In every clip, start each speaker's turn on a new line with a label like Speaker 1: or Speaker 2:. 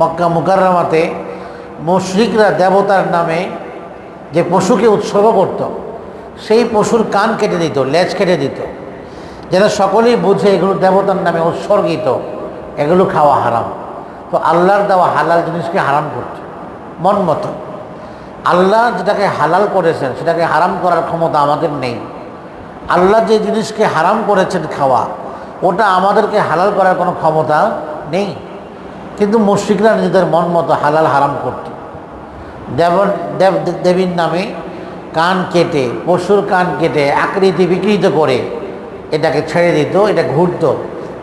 Speaker 1: মক্কা মুকাররামাতে মুশরিকরা দেবতার নামে যে পশুকে উৎসর্গ করত, সেই পশুর কান কেটে দিত, লেজ কেটে দিত। যেন সকলেই বুঝে এগুলো দেবতার নামে উৎসর্গিত, এগুলো খাওয়া হারাম। তো আল্লাহর দেওয়া হালাল জিনিসকে হারাম করছে মন মতো। আল্লাহ যেটাকে হালাল করেছেন, সেটাকে হারাম করার ক্ষমতা আমাদের নেই। আল্লাহ যে জিনিসকে হারাম করেছেন খাওয়া, ওটা আমাদেরকে হালাল করার কোনো ক্ষমতা নেই। কিন্তু মুশ্রিকরা নিজেদের মন মতো হালাল হারাম করত। দেব দেব, দেবীর নামে কান কেটে, পশুর কান কেটে আকৃতি বিকৃত করে এটাকে ছেড়ে দিত, এটা ঘুরত।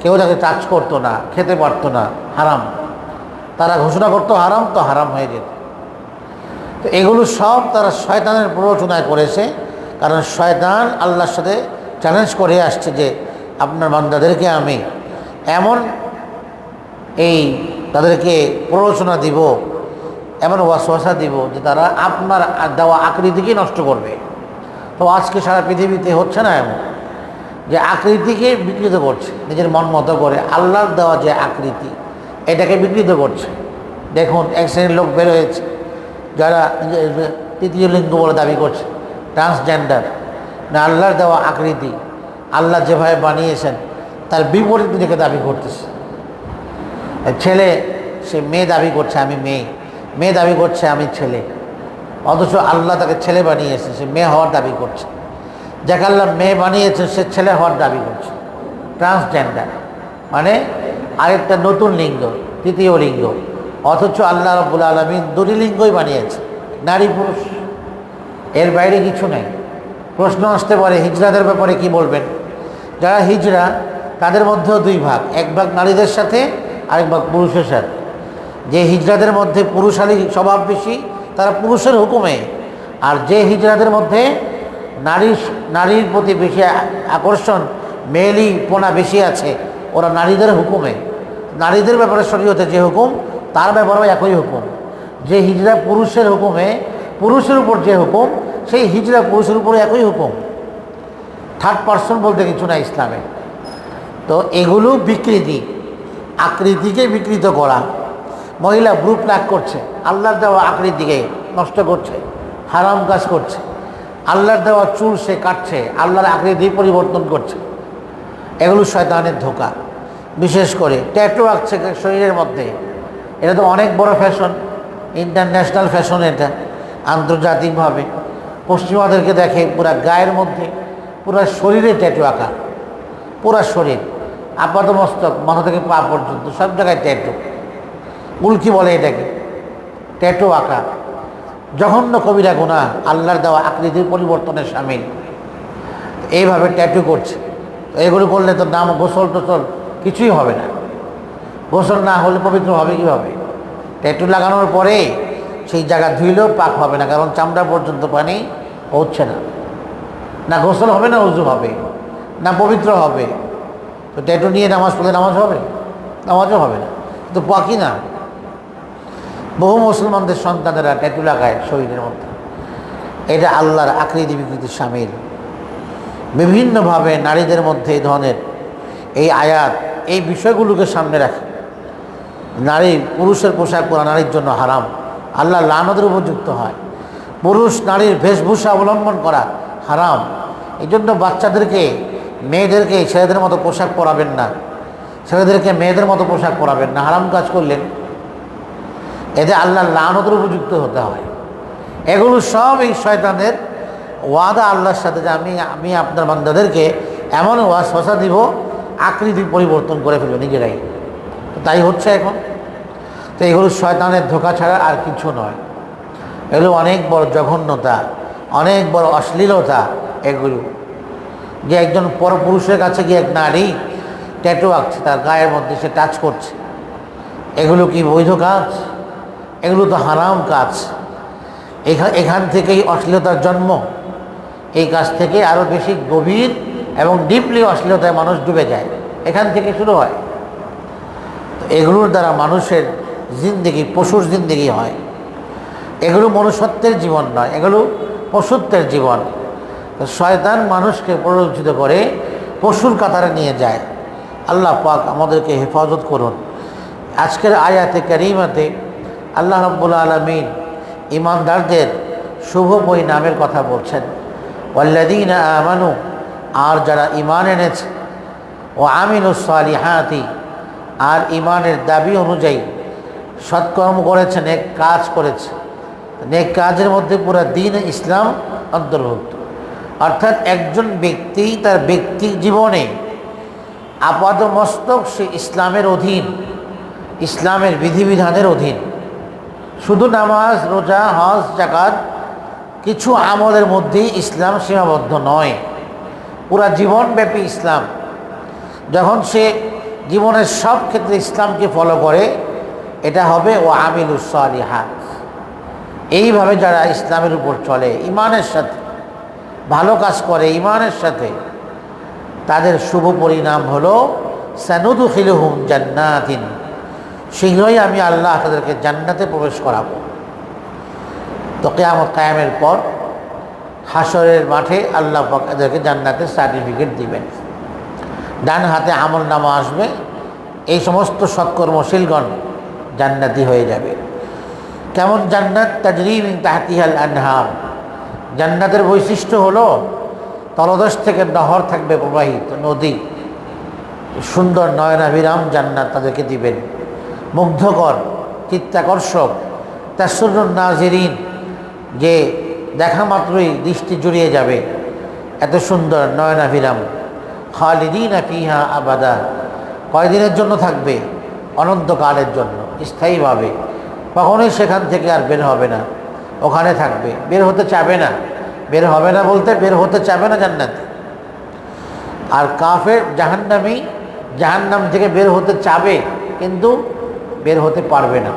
Speaker 1: কেউ তাকে টাচ করতো না, খেতে পারতো না, হারাম। তারা ঘোষণা করতো, হারাম তো হারাম হয়ে যেত। তো এগুলো সব তারা শয়তানের প্ররোচনায় করেছে, কারণ শয়তান আল্লাহর সাথে চ্যালেঞ্জ করে আসছে যে আপনার বান্দাদেরকে আমি এমন এই তাদেরকে প্ররোচনা দিব, এমন ওয়াসওয়াসা দিব যে তারা আপনার দেওয়া আকৃতিকেই নষ্ট করবে। তো আজকে সারা পৃথিবীতে হচ্ছে না এমন যে আকৃতিকে বিকৃত করছে, নিজের মন মতো করে আল্লাহর দেওয়া যে আকৃতি, এটাকে বিকৃত করছে। দেখুন, এক শ্রেণির লোক বের হয়েছে, যারা তৃতীয় লিঙ্গ বলে দাবি করছে ট্রান্সজেন্ডার না আল্লাহর দেওয়া আকৃতি, আল্লাহ যেভাবে বানিয়েছেন, তার বিপরীত নিজেকে দাবি করতেছে। ছেলে, সে মেয়ে দাবি করছে, আমি মেয়ে। মেয়ে দাবি করছে, আমি ছেলে। অথচ আল্লাহ তাকে ছেলে বানিয়েছে, সে মেয়ে হওয়ার দাবি করছে। যাকে আল্লাহ মেয়ে বানিয়েছে, সে ছেলে হওয়ার দাবি করছে। ট্রান্সজেন্ডার মানে আরেকটা নতুন লিঙ্গ, তৃতীয় লিঙ্গ। অথচ আল্লাহ রব্বুল আলমিন দুটি লিঙ্গই বানিয়েছে, নারী পুরুষ। এর বাইরে কিছু নেই। প্রশ্ন আসতে পারে হিজড়াদের ব্যাপারে কি বলবেন? যারা হিজড়া তাদের মধ্যেও দুই ভাগ। এক ভাগ নারীদের সাথে আরেক ভাগ পুরুষের সাথে। যে হিজড়াদের মধ্যে পুরুষালী স্বভাব বেশি, তারা পুরুষের হুকুমে। আর যে হিজড়াদের মধ্যে নারীর নারীর প্রতি বেশি আকর্ষণ মেয়েলি পোনা বেশি আছে, ওরা নারীদের হুকুমে। নারীদের ব্যাপারে শরীয়তে যে হুকুম, তার ব্যাপারেও একই হুকুম। যে হিজড়া পুরুষের হুকুমে, পুরুষের উপর যে হুকুম, সেই হিজড়া পুরুষের উপরে একই হুকুম। থার্ড পার্সন বলতে কিছু না ইসলামে। তো এগুলো বিকৃতি। আকৃতিকে বিকৃত করা। মহিলা গ্রুপ লাগ করছে। আল্লাহর দেওয়া আকৃতিকে নষ্ট করছে। হারাম কাজ করছে। আল্লাহর দেওয়া চুল সে কাটছে। আল্লাহর আকৃতি পরিবর্তন করছে। এগুলো শয়তানের ধোকা। বিশেষ করে ট্যাটু আঁকছে শরীরের মধ্যে। এটা তো অনেক বড় ফ্যাশন। ইন্টারন্যাশনাল ফ্যাশন এটা। আন্তর্জাতিকভাবে। পশ্চিমাদেরকে দেখে পুরা গায়ের মধ্যে, পুরা শরীরে ট্যাটু আঁকা। পুরা শরীর। আপাত মস্তক, মাথা থেকে পা পর্যন্ত, সব জায়গায় ট্যাটু উল্কি বলে এটাকে ট্যাটু আঁকা। জঘন্য কবিরা গুণা, আল্লাহর দেওয়া আকৃতির পরিবর্তনের সামিল। এইভাবে ট্যাটু করছে। এগুলো করলে তো নাম গোসল টোসল কিছুই হবে না। গোসল না হলে পবিত্র হবে কীভাবে? ট্যাটু লাগানোর পরে সেই জায়গা ধুইলেও পাক হবে না, কারণ চামড়া পর্যন্ত পানি পৌঁছছে না। না গোসল হবে না, উজু হবে। না পবিত্র হবে। তো ট্যাটু নিয়ে নামাজ পড়লে নামাজ হবে? নামাজও হবে না। কিন্তু পাকি না। বহু মুসলমানদের সন্তানেরা ট্যাটু লাগায় শরীরের মধ্যে। এটা আল্লাহর আকৃতি বিকৃতির সামিল। বিভিন্নভাবে নারীদের মধ্যে এই ধরনের এই আয়াত, এই বিষয়গুলোকে সামনে রাখে। নারী, পুরুষের পোশাক পরা নারীর জন্য হারাম। আল্লাহ লানদের উপযুক্ত হয়। পুরুষ নারীর বেশভূষা অবলম্বন করা হারাম। এই জন্য বাচ্চাদেরকে মেয়েদেরকে ছেলেদের মতো পোশাক পরাবেন না। ছেলেদেরকে মেয়েদের মতো পোশাক পরাবেন না। হারাম কাজ করলেন। এতে আল্লাহ লানতের উপযুক্ত হতে হয়। এগুলো সব এই শয়তানের ওয়াদা আল্লাহর সাথে যে আমি আমি আপনার বান্দাদেরকে এমন ওয়াজ শশা দিব আকৃতি পরিবর্তন করে ফেলবে নিজেরাই। তাই হচ্ছে এখন। তো এগুলো শয়তানের ধোকা ছাড়া আর কিছু নয়। এগুলো অনেক বড় জঘন্যতা, অনেক বড় অশ্লীলতা এগুলো। যে একজন পরপুরুষের কাছে গিয়ে এক নারী ট্যাটু আঁকছে, তার গায়ের মধ্যে সে টাচ করছে। এগুলো কি বৈধ কাজ? এগুলো তো হারাম কাজ। এখান থেকেই অশ্লীলতার জন্ম। এই কাজ থেকে আরও বেশি গভীর এবং ডিপলি অশ্লীলতায় মানুষ ডুবে যায়। এখান থেকে শুরু হয়। তো এগুলোর দ্বারা মানুষের জিন্দিগি, পশুর জিন্দিগি হয়। এগুলো মনুষ্যত্বের জীবন নয়, এগুলো পশুত্বের জীবন। শয়তান মানুষকে প্ররোচিত করে পশুর কাতারে নিয়ে যায়। আল্লাহ পাক আমাদেরকে হেফাজত করুন। আজকের আয়াতে করিমাতে আল্লাহ রব্বুল আলমিন ইমানদারদের শুভ নামের কথা বলছেন। ওয়াল্লাদিন আমানু, আর যারা ইমান এনেছে ও আমিনুসালিহাতি আর ইমানের দাবি অনুযায়ী সৎকর্ম করেছে, নেক কাজ করেছে। নেক কাজের মধ্যে পুরা দিন ইসলাম অন্তর্ভুক্ত। অর্থাৎ একজন ব্যক্তি তার ব্যক্তি জীবনে আপাত মস্তক সে ইসলামের অধীন, ইসলামের বিধিবিধানের অধীন। শুধু নামাজ, রোজা, হজ জাকাত কিছু আমলের মধ্যেই ইসলাম সীমাবদ্ধ নয়। পুরা জীবনব্যাপী ইসলাম। যখন সে জীবনের সব ক্ষেত্রে ইসলামকে ফলো করে, এটা হবে ও আমিল হাত এইভাবে যারা ইসলামের উপর চলে ইমানের সাথে ভালো কাজ করে ইমানের সাথে, তাদের শুভ পরিণাম হলো সানুদু খিলহুম জান্নাতিন শীঘ্রই আমি আল্লাহ তাদেরকে জান্নাতে প্রবেশ করাবো। তো কেয়ামত কায়ামের পর হাসরের মাঠে আল্লাহ পাক এদেরকে জান্নাতের সার্টিফিকেট দিবেন। ডান হাতে আমল নামা আসবে, এই সমস্ত সৎকর্মশীলগণ জান্নাতি হয়ে যাবে। কেমন জান্নাত? তাজরিম তাহাতিহাল আনহার। জান্নাতের বৈশিষ্ট্য হলো তলদেশ থেকে নহর থাকবে প্রবাহিত, নদী। সুন্দর নয়নাভিরাম জান্নাত তাদেরকে দিবেন। মুগ্ধকর, চিত্তাকর্ষক তাসুর নাজিরিন, যে দেখা মাত্রই দৃষ্টি জুড়িয়ে যাবে। এত সুন্দর নয়নাভিরাম। খালিদিন ফিহা আবাদা। কয়দিনের জন্য থাকবে? অনন্তকালের জন্য, স্থায়ীভাবে। কখনোই সেখান থেকে আর বের হবে না। ওখানে থাকবে। বের হতে চাবে না। বের হবে না বলতে বের হতে চাবে না জান্নাতে। আর কাফের জাহান্নামি জাহান্নাম থেকে বের হতে চাবে কিন্তু বের হতে পারবে না।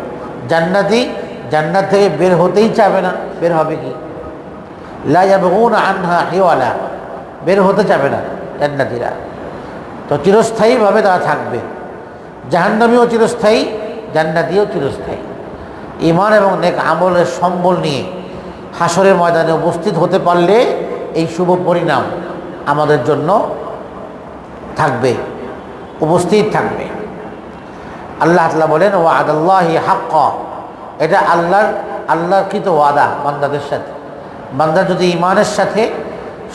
Speaker 1: জান্নাতি জান্নাত থেকে বের হতেই চাবে না। বের হবে কি? লাইয়াবগুন আনহা হিওয়ালা। বের হতে চাবে না জান্নাতিরা। তো চিরস্থায়ীভাবে তারা থাকবে। জাহান্নামীও চিরস্থায়ী, জান্নাতিও চিরস্থায়ী। ইমান এবং নেক আমলের সম্বল নিয়ে হাসরের ময়দানে উপস্থিত হতে পারলে এই শুভ পরিণাম আমাদের জন্য থাকবে, উপস্থিত থাকবে। আল্লাহ তালা বলেন ও আদাল্লাহি হাক্ক এটা আল্লাহর আল্লাহর কৃত ওয়াদা বান্দাদের সাথে। বান্দা যদি ইমানের সাথে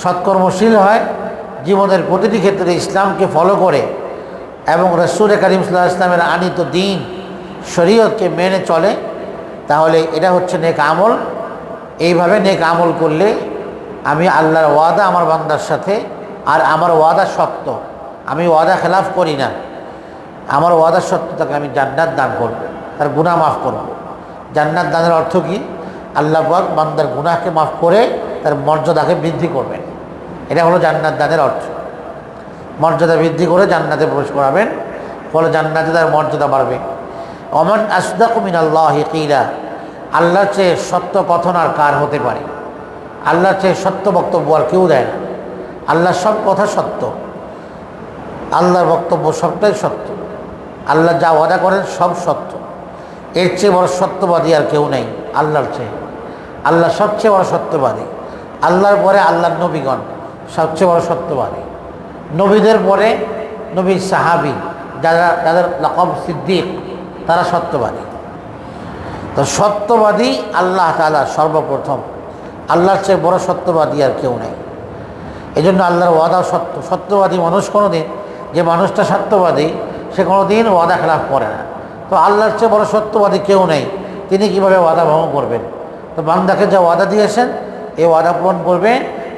Speaker 1: সৎকর্মশীল হয়, জীবনের প্রতিটি ক্ষেত্রে ইসলামকে ফলো করে এবং রসুল করিম সাল্লাহ ইসলামের আনিত দিন শরীয়তকে মেনে চলে তাহলে এটা হচ্ছে নেক আমল। এইভাবে নেক আমল করলে আমি আল্লাহর ওয়াদা আমার বান্দার সাথে, আর আমার ওয়াদা সত্য। আমি ওয়াদা খেলাফ করি না। আমার ওয়াদা সত্য তাকে আমি জান্নাত দান করব, তার গুণা মাফ করব। জান্নাত দানের অর্থ কি? আল্লাহ বান্দার গুনাহকে মাফ করে তার মর্যাদাকে বৃদ্ধি করবেন। এটা হলো জান্নাত দানের অর্থ। মর্যাদা বৃদ্ধি করে জান্নাতে প্রবেশ করাবেন, ফলে জান্নাতে তার মর্যাদা বাড়বে। অমান আসদাক মিনাল্লাহ কিলা, আল্লাহর চেয়ে সত্য কথন আর কার হতে পারে? আল্লাহর চেয়ে সত্য বক্তব্য আর কেউ দেয় না। আল্লাহর সব কথা সত্য। আল্লাহর বক্তব্য সবটাই সত্য। আল্লাহ যা ওয়াদা করেন সব সত্য। এর চেয়ে বড় সত্যবাদী আর কেউ নেই আল্লাহর চেয়ে। আল্লাহ সবচেয়ে বড় সত্যবাদী। আল্লাহর পরে আল্লাহর নবীগণ সবচেয়ে বড় সত্যবাদী। নবীদের পরে নবী সাহাবি, যারা, যাদের লকব সিদ্দিক তারা সত্যবাদী। তো সত্যবাদী আল্লাহ তালা সর্বপ্রথম। আল্লাহর চেয়ে বড় সত্যবাদী আর কেউ নেই। এই জন্য আল্লাহর ওয়াদা সত্য। সত্যবাদী মানুষ কোনো দিন যে মানুষটা সত্যবাদী, সে কোনো দিন ওয়াদা খেলাফ করে না। তো আল্লাহর চেয়ে বড় সত্যবাদী কেউ নেই। তিনি কীভাবে ওয়াদা ভঙ্গ করবেন? তো বান্দাকে যা ওয়াদা দিয়েছেন, এই ওয়াদা পূরণ করবে।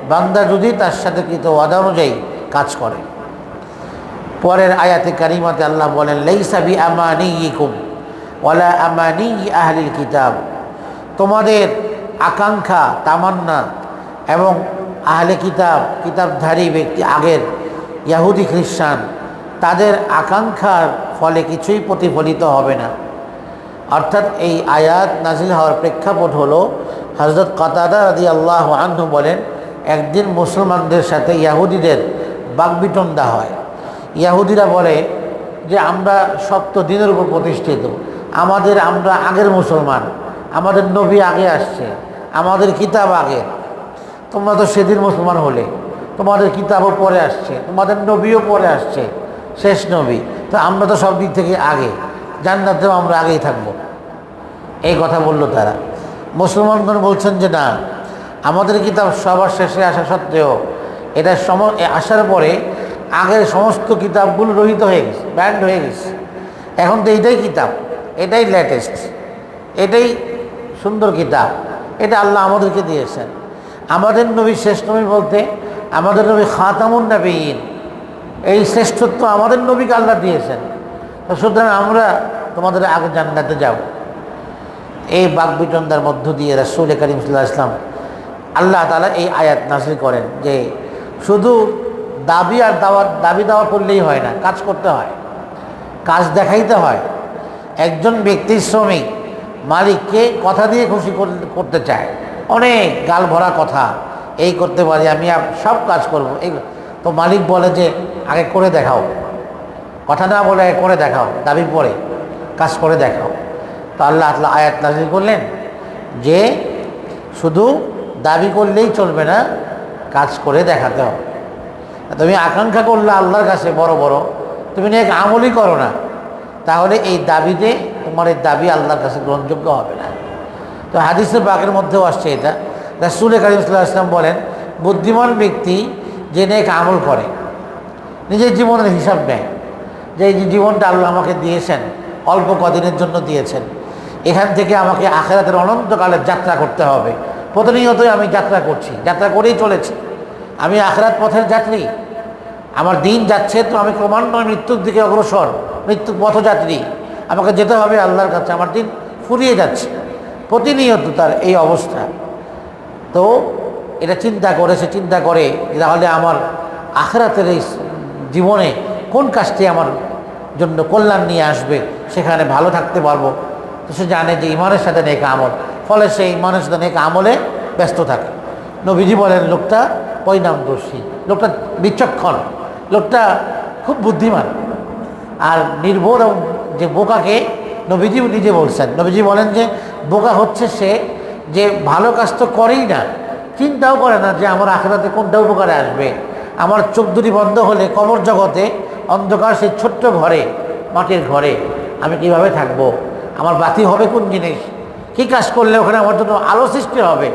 Speaker 1: বান্দা যদি তার সাথে কৃত ওয়াদা অনুযায়ী কাজ করে। পরের আয়াতে কারিমাতে আল্লাহ বলেন লেইসাবি আমানি ইকুম ওয়ালা আমানি আহলিল কিতাব। তোমাদের আকাঙ্ক্ষা, তামান্না এবং আহলে কিতাব, কিতাবধারী ব্যক্তি, আগের ইয়াহুদি খ্রিস্টান, তাদের আকাঙ্ক্ষার ফলে কিছুই প্রতিফলিত হবে না। অর্থাৎ এই আয়াত নাজিল হওয়ার প্রেক্ষাপট হলো হজরত কাতাদা রাদি আল্লাহ আনহু বলেন, একদিন মুসলমানদের সাথে ইয়াহুদিদের বাগবিটন্দা হয়। ইয়াহুদিরা বলে যে আমরা সপ্ত দিনের উপর প্রতিষ্ঠিত। আমাদের আমরা আগের মুসলমান। আমাদের নবী আগে আসছে। আমাদের কিতাব আগে। তোমরা তো সেদিন মুসলমান হলে। তোমাদের কিতাবও পরে আসছে। তোমাদের নবীও পরে আসছে। শেষ নবী। তো আমরা তো সব দিক থেকে আগে। জান্নাতেও আমরা আগেই থাকব। এই কথা বলল তারা। মুসলমানগণ বলছেন যে, না, আমাদের কিতাব সবার শেষে আসা সত্ত্বেও এটা সম আসার পরে আগের সমস্ত কিতাবগুলো রহিত হয়ে গেছে ব্যান্ড হয়ে গেছে। এখন তো এইটাই কিতাব, এটাই লেটেস্ট এটাই সুন্দর কিতাব, এটা আল্লাহ আমাদেরকে দিয়েছেন। আমাদের নবী, শেষ নবী বলতে আমাদের নবী খাতামুন নবীন এই শ্রেষ্ঠত্ব আমাদের নবীকে আল্লাহ দিয়েছেন। সুতরাং আমরা তোমাদের আগে জান্নাতে যাব। এই বাকবিটন্দার মধ্য দিয়ে রাসুল করিম সাল্লাহ ইসলাম আল্লাহ তালা এই আয়াত নাসিল করেন যে শুধু দাবি আর দাওয়া দাবি দাওয়া করলেই হয় না, কাজ করতে হয়। কাজ দেখাইতে হয়। একজন ব্যক্তির শ্রমিক, মালিককে কথা দিয়ে খুশি কর- করতে চায়। অনেক গাল ভরা কথা, এই করতে পারি, আমি সব কাজ করব। এই, তো মালিক বলে যে, আগে করে দেখাও। কথা না বলে আগে করে দেখাও, দাবি পরে, কাজ করে দেখাও। তো আল্লাহ আল্লাহ আয়াত নাজিল করলেন যে, শুধু দাবি করলেই চলবে না, কাজ করে দেখাতে হবে। তুমি আকাঙ্ক্ষা করলে আল্লাহর কাছে বড় বড়, তুমি এক আমলই করো না। তাহলে এই দাবিতে তোমার এই দাবি আল্লাহর কাছে গ্রহণযোগ্য হবে না। তো হাদিসের বাগের মধ্যেও আসছে এটা। রাসুল করিম সাল্লাহ আসলাম বলেন, বুদ্ধিমান ব্যক্তি যে নেক আমল করে, নিজের জীবনের হিসাব নেয়। যে এই জীবনটা আল্লাহ আমাকে দিয়েছেন, অল্প কদিনের জন্য দিয়েছেন, এখান থেকে আমাকে আখেরাতের অনন্তকালের যাত্রা করতে হবে। প্রতিনিয়তই আমি যাত্রা করছি, যাত্রা করেই চলেছি। আমি আখরাত পথের যাত্রী। আমার দিন যাচ্ছে তো আমি ক্রমান্বয়ে মৃত্যুর দিকে অগ্রসর, মৃত্যুর পথযাত্রী আমাকে যেতে হবে আল্লাহর কাছে, আমার দিন ফুরিয়ে যাচ্ছে। প্রতিনিয়ত তার এই অবস্থা। তো এটা চিন্তা করে, সে চিন্তা করে তাহলে আমার আখরাতের এই জীবনে কোন কাজটি আমার জন্য কল্যাণ নিয়ে আসবে, সেখানে ভালো থাকতে পারব? তো সে জানে যে ইমানের সাথে নেক আমল। ফলে সে ইমানের সাথে নেক আমলে ব্যস্ত থাকে। নবীজি বলেন, লোকটা পরিণামদর্শী লোকটা বিচক্ষণ, লোকটা খুব বুদ্ধিমান। আর নির্ভর যে বোকাকে নবীজি নিজে বলছেন। নবীজি বলেন যে, বোকা হচ্ছে সে যে ভালো কাজ তো করেই না, চিন্তাও করে না যে আমার আখেরাতে কোনটা উপকারে আসবে। আমার চোখ দুটি বন্ধ হলে কবর জগতে অন্ধকার সেই ছোট্ট ঘরে, মাটির ঘরে আমি কীভাবে থাকব? আমার বাতি হবে কোন জিনিস? কী কাজ করলে ওখানে আমার জন্য আলো সৃষ্টি হবে?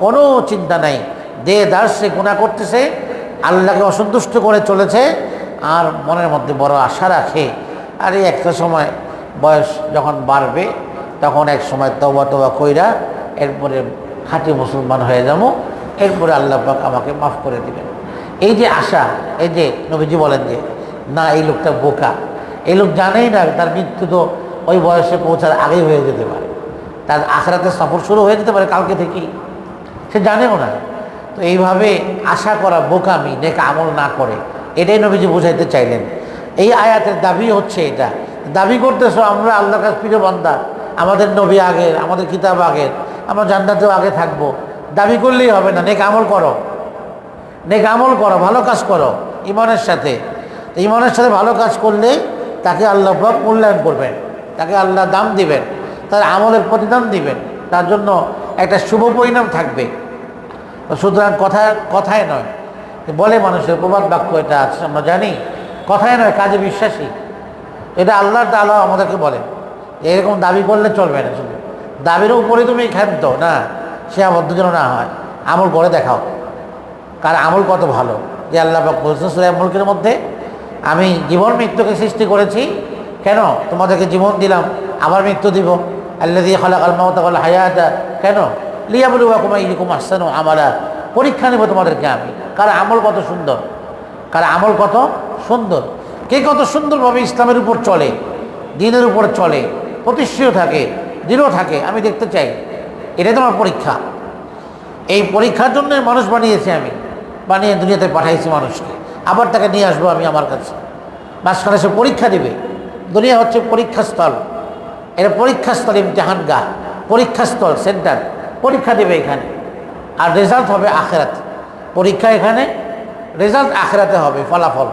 Speaker 1: কোনো চিন্তা নাই। দে দাস সে গুণা করতেছে, আল্লাহকে অসন্তুষ্ট করে চলেছে, আর মনের মধ্যে বড় আশা রাখে। আর এই একটা সময় বয়স যখন বাড়বে, তখন এক সময় তবা তবা কইরা এরপরে খাঁটি মুসলমান হয়ে যাব, এরপরে আল্লাহ পাক আমাকে মাফ করে দিবেন। এই যে আশা, এই যে নবীজি বলেন যে, না, এই লোকটা বোকা। এই লোক জানেই না তার মৃত্যু তো ওই বয়সে পৌঁছার আগেই হয়ে যেতে পারে। তার আখরাতে সফর শুরু হয়ে যেতে পারে কালকে থেকেই। সে জানেও না। তো এইভাবে আশা করা বোকামি, নেক আমল না করে। এটাই নবীজি বুঝাইতে চাইলেন। এই আয়াতের দাবি হচ্ছে এটা। দাবি করতেছো আমরা আল্লাহর কাছে প্রিয় বান্দা। আমাদের নবী আগের, আমাদের কিতাব আগের, আমরা জান্নাতেও আগে থাকব। দাবি করলেই হবে না, নেক আমল করো। নেক আমল করো, ভালো কাজ করো ইমানের সাথে। ইমানের সাথে ভালো কাজ করলে তাকে আল্লাহ মূল্যায়ন করবেন। তাকে আল্লাহ দাম দিবেন। তার আমলের প্রতিদান দিবেন। তার জন্য একটা শুভ পরিণাম থাকবে। সুতরাং কথা কথায় নয়। বলে মানুষের প্রবাদ বাক্য এটা আছে, আমরা জানি। কথায় নয়, কাজে বিশ্বাসী। এটা আল্লাহর তালা আমাদেরকে বলে। এরকম দাবি করলে চলবে না শুধু দাবির উপরে তুমি ক্ষান্ত, না। সে আবদ্ধ যেন না হয়। আমল করে দেখাও। কার আমল কত ভালো। যে আল্লাহ মুলকের মধ্যে, আমি জীবন মৃত্যুকে সৃষ্টি করেছি। কেন? তোমাদেরকে জীবন দিলাম, আবার মৃত্যু দিব। আল্লাহ দিয়ে খালাক আলমাউতাল হায়াতা। কেন? আমারা পরীক্ষা নেব তোমাদেরকে আমি। কার আমল কত সুন্দর? কার আমল কত সুন্দর? কে কত সুন্দরভাবে ইসলামের উপর চলে, দিনের উপর চলে, প্রতিষ্ঠিত থাকে, দৃঢ় থাকে, আমি দেখতে চাই। এটাই তোমার পরীক্ষা। এই পরীক্ষার জন্য মানুষ বানিয়েছি আমি। বানিয়ে দুনিয়াতে পাঠাইছি মানুষকে। আবার তাকে নিয়ে আসব আমি আমার কাছে। মাঝখানে সে পরীক্ষা দেবে। দুনিয়া হচ্ছে পরীক্ষাস্থল। এটা পরীক্ষাস্থল ইমতেহান গা পরীক্ষাস্থল, সেন্টার। পরীক্ষা দেবে এখানে। আর রেজাল্ট হবে আখেরাত। পরীক্ষা এখানে রেজাল্ট আখেরাতে হবে, ফলাফল।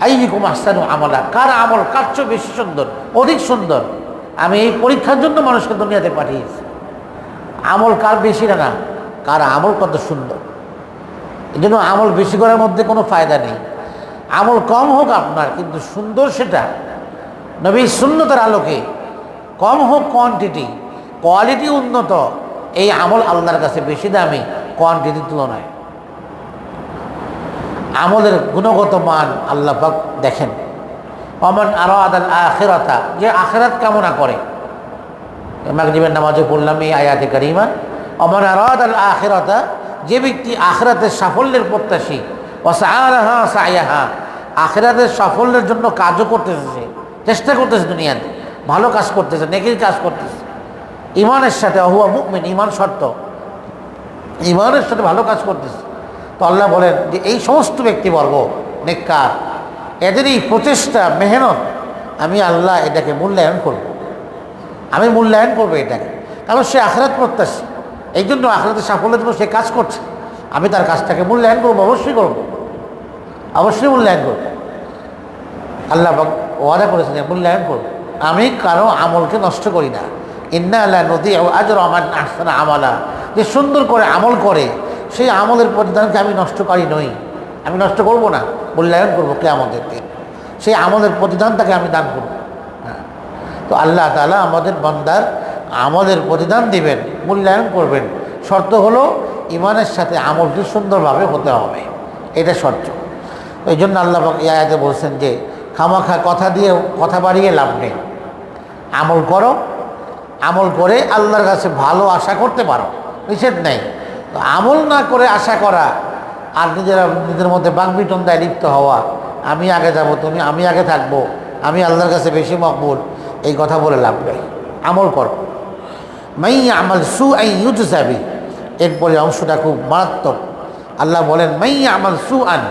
Speaker 1: আইনিকুম আস্তানু আমলা। কার আমল কার চেয়ে বেশি সুন্দর? অধিক সুন্দর? আমি এই পরীক্ষার জন্য মানুষকে দুনিয়াতে পাঠিয়েছি। আমল কার বেশি না কার আমল কত সুন্দর? এই জন্য আমল বেশি করার মধ্যে কোনো ফায়দা নেই। আমল কম হোক আপনার, কিন্তু সুন্দর সেটা। নবীর শূন্যতার আলোকে কম হোক কোয়ান্টিটি কোয়ালিটি উন্নত। এই আমল আল্লাহর কাছে বেশি দামি কোয়ান্টিটির তুলনায়। আমলের গুণগত মান আল্লাহ দেখেন। অমন আরও আদাল আখেরাতা, যে আখেরাত কামনা করে। মাগরিবের নামাজে পড়লাম এই আয়াতে কারিমা অমন আরও আদাল আখেরাতা, যে ব্যক্তি আখেরাতের সাফল্যের প্রত্যাশী অসাহা সায়াহা আখেরাতের সাফল্যের জন্য কাজও করতেছে চেষ্টা করতেছে দুনিয়াতে, ভালো কাজ করতেছে, নেকির কাজ করতেছে। ইমানের সাথে, অহুয়া মুকমিন ইমান শর্ত। ইমানের সাথে ভালো কাজ করতেছে। তো আল্লাহ বলেন যে, এই সমস্ত ব্যক্তিবর্গ নেককার এদের এই প্রচেষ্টা, মেহনত, আমি আল্লাহ এটাকে মূল্যায়ন করব। আমি মূল্যায়ন করব এটাকে। কারণ সে আখরাত প্রত্যাশী। এই জন্য আখরাতের সাফল্যের জন্য সে কাজ করছে। আমি তার কাজটাকে মূল্যায়ন করব, অবশ্যই করব। অবশ্যই মূল্যায়ন করব। আল্লাহ ওয়াদা করেছেন মূল্যায়ন করব। আমি কারও আমলকে নষ্ট করি না। ইন্না নদী আজর আমার আসানা আমালা। যে সুন্দর করে আমল করে, সেই আমলের প্রতিদানকে আমি নষ্ট করি নই। আমি নষ্ট করব না, মূল্যায়ন করব কে আমাদের দিন। সেই আমলের প্রতিদানটাকে আমি দান করব। হ্যাঁ। তো আল্লাহ তালা আমাদের বন্দার আমলের প্রতিদান দিবেন, মূল্যায়ন করবেন। শর্ত হলো ইমানের সাথে আমলটি সুন্দরভাবে হতে হবে। এটা শর্ত। এই জন্য আল্লাহ ইয়াতে বলছেন যে, খামাখা কথা দিয়ে কথা বাড়িয়ে লাভ নেই। আমল করো আমল করে আল্লাহর কাছে ভালো আশা করতে পারো। নিষেধ নেই। তো আমল না করে আশা করা আর নিজেরা নিজেদের মধ্যে বাংবিটন দেয় লিপ্ত হওয়া, আমি আগে যাব, তুমি, আমি আগে থাকব, আমি আল্লাহর কাছে বেশি মকবুল, এই কথা বলে লাভ নেই। আমল করো। মাই আমল সু আই ইউজ যাবি এরপরে অংশটা খুব মারাত্মক। আল্লাহ বলেন, মাই আমল সু আন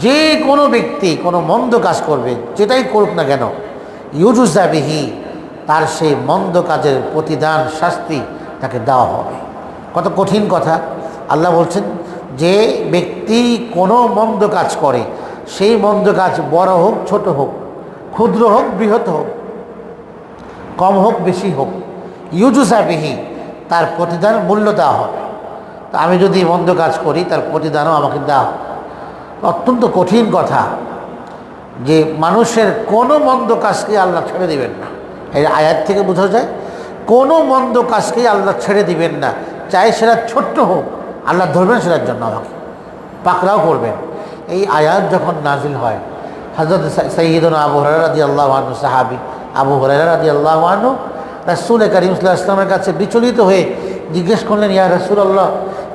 Speaker 1: যে কোনো ব্যক্তি কোনো মন্দ কাজ করবে, যেটাই করুক না কেন, ইউজুজাবিহি। তার সেই মন্দ কাজের প্রতিদান শাস্তি তাকে দেওয়া হবে। কত কঠিন কথা। আল্লাহ বলছেন, যে ব্যক্তি কোনো মন্দ কাজ করে, সেই মন্দ কাজ বড় হোক, ছোট হোক, ক্ষুদ্র হোক, বৃহৎ হোক, কম হোক, বেশি হোক ইউজুসাবিহি তার প্রতিদান মূল্য দেওয়া হবে। তা আমি যদি মন্দ কাজ করি, তার প্রতিদানও আমাকে দেওয়া অত্যন্ত কঠিন কথা যে মানুষের কোনো মন্দ কাজকে আল্লাহ ছেড়ে দেবেন না। এই আয়াত থেকে বোঝা যায়, কোনো মন্দ কাজকেই আল্লাহ ছেড়ে দিবেন না। চাই সেটা ছোট্ট হোক, আল্লাহ ধরবেন সেটার জন্য আমাকে। পাকড়াও করবেন। এই আয়াত যখন নাজিল হয় হজরত সঈদুন আবু হরারা দি আল্লাহ আনু সাহাবি আবু হরারা দি আল্লাহ আনু রাসুল করিম ইসলামের কাছে বিচলিত হয়ে জিজ্ঞেস করলেন, ইয়া রাসুল আল্লাহ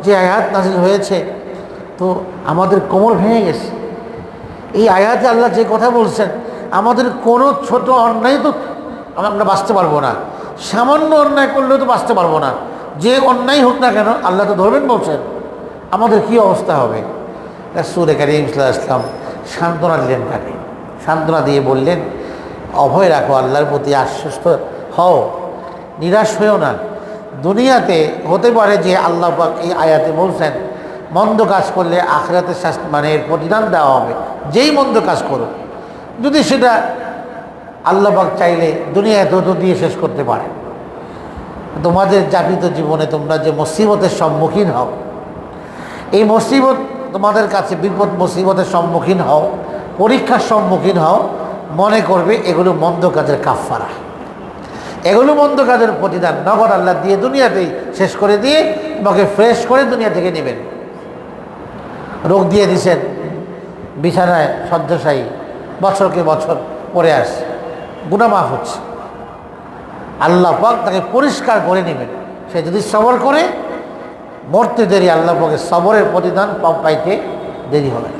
Speaker 1: যে আয়াত নাজিল হয়েছে, তো আমাদের কোমর ভেঙে গেছে। এই আয়াতে আল্লাহ যে কথা বলছেন, আমাদের কোনো ছোট অন্যায় তো আমরা বাঁচতে পারব না। সামান্য অন্যায় করলেও তো বাঁচতে পারব না। যে অন্যায় হোক না কেন, আল্লাহ তো ধরবেন বলছেন, আমাদের কি অবস্থা হবে? সুরে কারিম ইসলাম সান্ত্বনা দিলেন তাকে। সান্ত্বনা দিয়ে বললেন, অভয় রাখো আল্লাহর প্রতি, আশ্বস্ত হও, নিরাশ হয়েও না। দুনিয়াতে হতে পারে যে আল্লাহ এই আয়াতে বলছেন, মন্দ কাজ করলে আখরাতে শাস্তি মানে প্রতিদান দেওয়া হবে। যেই মন্দ কাজ করো যদি সেটা আল্লাহবাক চাইলে দুনিয়ায় তো দিয়ে শেষ করতে পারে। তোমাদের জাগৃত জীবনে তোমরা যে মুসিবতের সম্মুখীন হও, এই মুসিবত তোমাদের কাছে বিপদ মুসিবতের সম্মুখীন হও, পরীক্ষার সম্মুখীন হও, মনে করবে এগুলো মন্দ কাজের কাফারা এগুলো মন্দ কাজের প্রতিদান নগদ আল্লাহ দিয়ে দুনিয়াতেই শেষ করে দিয়ে তোমাকে ফ্রেশ করে দুনিয়া থেকে নেবেন। রোগ দিয়ে দিছেন, বিছানায় শয্যাশায়ী বছরকে বছর পরে আসছে। গুণামাফ হচ্ছে। আল্লাহ পাক তাকে পরিষ্কার করে নেবেন। সে যদি সবর করে, মরতে দেরি আল্লাহ পাকে সবরের প্রতিদান পাইতে দেরি হবে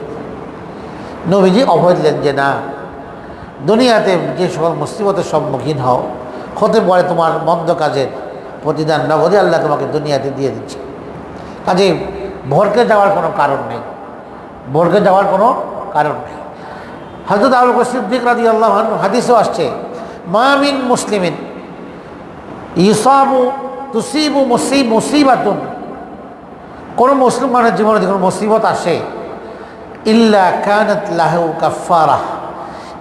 Speaker 1: নবীজি অভয় দিলেন যে, না, দুনিয়াতে যে সকল মুসিবতের সম্মুখীন হও হতে পারে তোমার মন্দ কাজের প্রতিদান নগদে আল্লাহ তোমাকে দুনিয়াতে দিয়ে দিচ্ছে। কাজে ভরকে যাওয়ার কোনো কারণ নেই। ভরকে যাওয়ার কোনো কারণ নেই। হজরত আবু সিদ্দিক রাজি আল্লাহ হাদিসও আসছে, মামিন মুসলিমিন, ইসাবু তুসিবু মুসিব মুসিবাতুন। কোনো মুসলমানের জীবনে যদি কোনো মুসিবত আসে, ইল্লা কানত লাহু কাফারা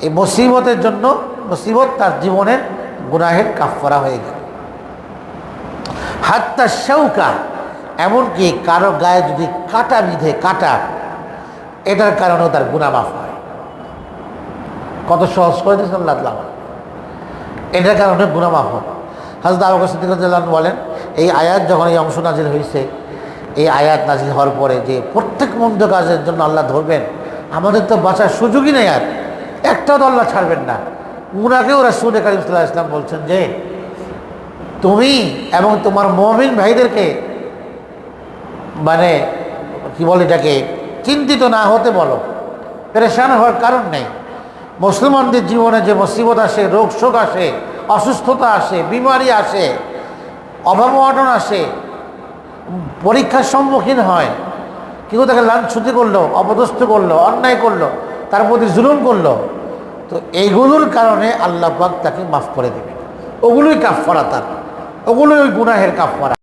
Speaker 1: এই মুসিবতের জন্য, মুসিবত তার জীবনের গুনাহের কাফারা হয়ে গেল। হাত্তা শৌকা এমনকি কারও গায়ে যদি কাটা বিধে, কাটা, এটার কারণেও তার গুণা মাফ কত সহজ করে দিয়েছেন আল্লাহ এটার কারণে গুণা মাফ হয় হাজরত আবু সিদ্দিক বলেন, এই আয়াত যখন এই অংশ নাজিল হয়েছে এই আয়াত নাজিল হওয়ার পরে যে প্রত্যেক মন্দ কাজের জন্য আল্লাহ ধরবেন, আমাদের তো বাঁচার সুযোগই নেই আর। একটাও তো আল্লাহ ছাড়বেন না। উনাকেও রাসুল করিম সাল্লাহ ইসলাম বলছেন যে, তুমি এবং তোমার মমিন ভাইদেরকে মানে কি বলে এটাকে, চিন্তিত না হতে বলো। পেরেশান হওয়ার কারণ নেই। মুসলমানদের জীবনে যে মুসিবত আসে, রোগ শোক আসে, অসুস্থতা আসে, বিমারি আসে অভাব অনটন আসে, পরীক্ষার সম্মুখীন হয় কেউ তাকে লাঞ্ছুতি করল, অপদস্থ করল, অন্যায় করল, তার প্রতি জুলুম করল। তো এইগুলোর কারণে আল্লাহ পাক তাকে মাফ করে দেবে ওগুলোই কাফ কাফফারা তার। ওগুলোই ওই গুনাহের কাফফারা।